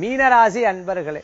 மீனராசி அன்பர்களே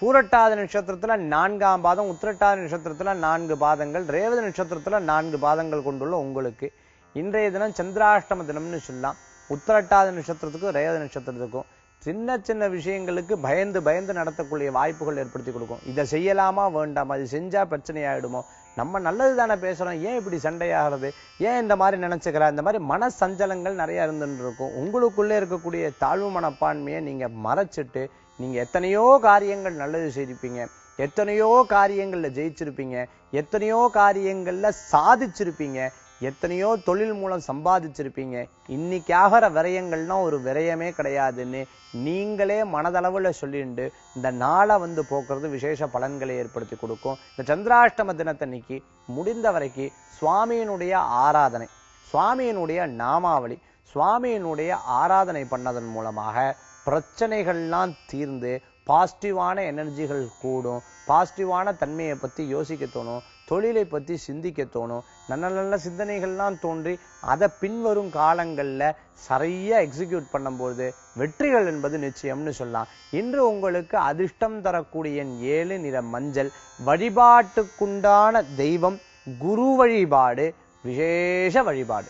பூரட்டாத நட்சத்திரத்துல நான்காம் பாதம் உத்திரட்டாத நட்சத்திரத்துல நான்கு பாதங்கள் ரேவதி நட்சத்திரத்துல நான்கு பாதங்கள் கொண்டுள்ள உங்களுக்கு இன்றைய தினம் சந்திராஷ்டம தினம்னு சொல்லலாம். உத்திரட்டாத நட்சத்திரத்துக்கும் ரேவதி நட்சத்திரத்துக்கும். சின்ன சின்ன விஷயங்களுக்கு பயந்து பயந்து நடத்தக்கூடிய வாய்ப்புகள் ஏற்படுத்தி கொடுக்கும். இதை செய்யலாமா வேண்டாமா? இது செஞ்சா பிரச்சனையாயிடுமோ நம்ம நல்லது தானே பேசுகிறோம் ஏன் இப்படி சண்டையாகிறது? ஏன் இந்த மாதிரி நினச்சிக்கிறா? இந்த மாதிரி மன சஞ்சலங்கள் நிறையா இருந்துட்டு இருக்கும் உங்களுக்குள்ளே இருக்கக்கூடிய தாழ்வு மனப்பான்மையை நீங்கள் மறைச்சிட்டு நீங்க எத்தனையோ காரியங்கள் நல்லது செய்திருப்பீங்க. எத்தனையோ காரியங்களில் ஜெயிச்சிருப்பீங்க. எத்தனையோ காரியங்களில் சாதிச்சிருப்பீங்க. எத்தனையோ தொழில் மூலம் சம்பாதிச்சிருப்பீங்க. இன்னைக்கு ஆகிற விரயங்கள்னா ஒரு விரயமே கிடையாதுன்னு நீங்களே மனதளவுல சொல்லிண்டு இந்த நாளை வந்து போக்குறது விசேஷ பலன்களை ஏற்படுத்தி கொடுக்கும். இந்த சந்திராஷ்டம தினத்தன்னைக்கு முடிந்த வரைக்கும் சுவாமியினுடைய ஆராதனை சுவாமியினுடைய நாமாவளி சுவாமியினுடைய ஆராதனை பண்ணதன் மூலமாக பிரச்சனைகள்லாம் தீர்ந்து பாசிட்டிவான எனர்ஜிகள் கூடும். பாசிட்டிவான தன்மையை பத்தி யோசிக்க தோணும். தொழிலை பத்தி சிந்திக்க தோணும். நல்ல நல்ல சிந்தனைகள்லாம் தோன்றி அதை பின்வரும் காலங்களில் சரியா எக்ஸிக்யூட் பண்ணும்போது வெற்றிகள் என்பது நிச்சயம்னு சொல்லலாம். இன்று உங்களுக்கு அதிர்ஷ்டம் தரக்கூடிய ஏழு நிற மஞ்சள் வழிபாட்டுக்குண்டான தெய்வம் குரு வழிபாடு விசேஷ வழிபாடு.